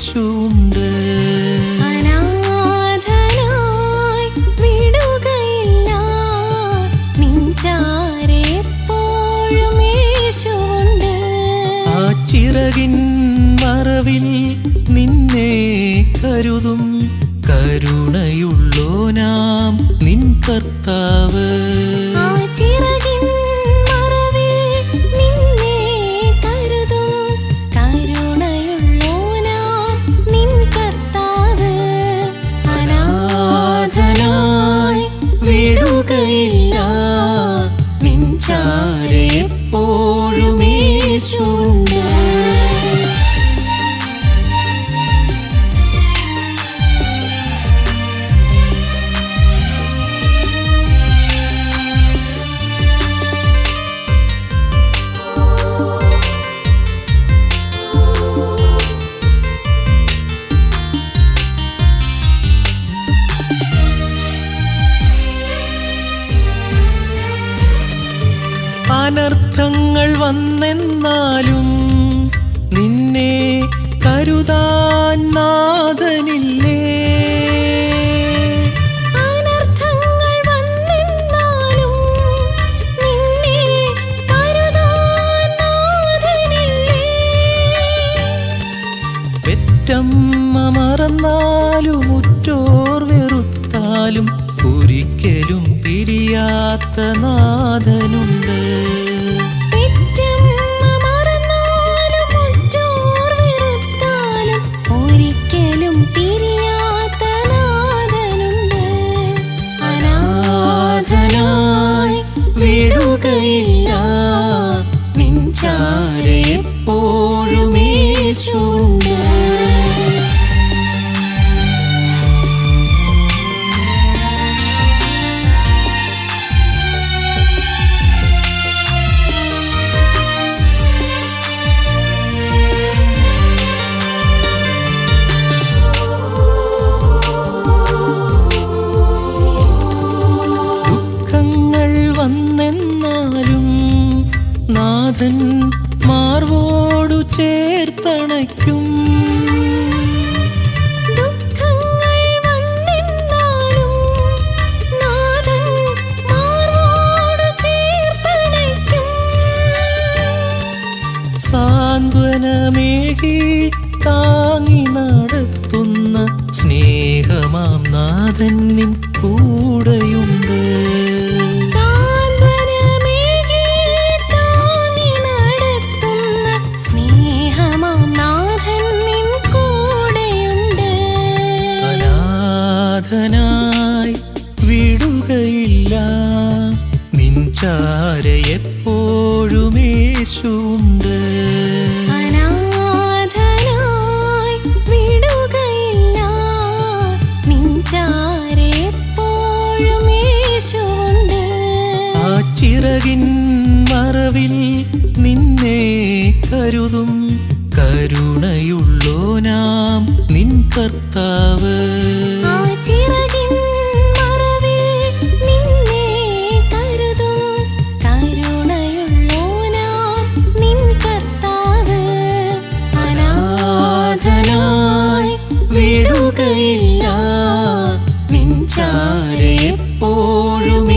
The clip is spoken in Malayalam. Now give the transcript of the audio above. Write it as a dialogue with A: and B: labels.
A: യേശുണ്ട്
B: അനാഥനായി വിടുകയില്ല.
A: ആ ചിറകിൻ മറവിൽ നിന്നെ കരുതും. കരുണയുള്ളോ നാം നിൻ കർത്താവ്.
B: ആ ചിറകിൻ
A: അനർത്ഥങ്ങൾ വന്നെന്നാലും നിന്നെ കരുതാൻ നാഥനില്ലേ? പെറ്റമ്മ മറന്നാലും ഉറ്റോർ വെറുത്താലും ഒരിക്കലും പിരിയാത്ത നാഥനുണ്ട് വിടുകയില്ല നിൻചാര ചേർത്തണയ്ക്കും. സാന്ത്വനമേകി താങ്ങി നടത്തുന്ന സ്നേഹമാം നാഥൻ നിൻ കൂടെയുണ്ട്. ചിറകിൻ മറവിൽ നിന്നെ കരുതും. കരുണയുള്ളോ നാം നിൻ കർത്താവ്.
B: ചിറകിൻ നിൻ
A: നിൻചാര എപ്പോഴും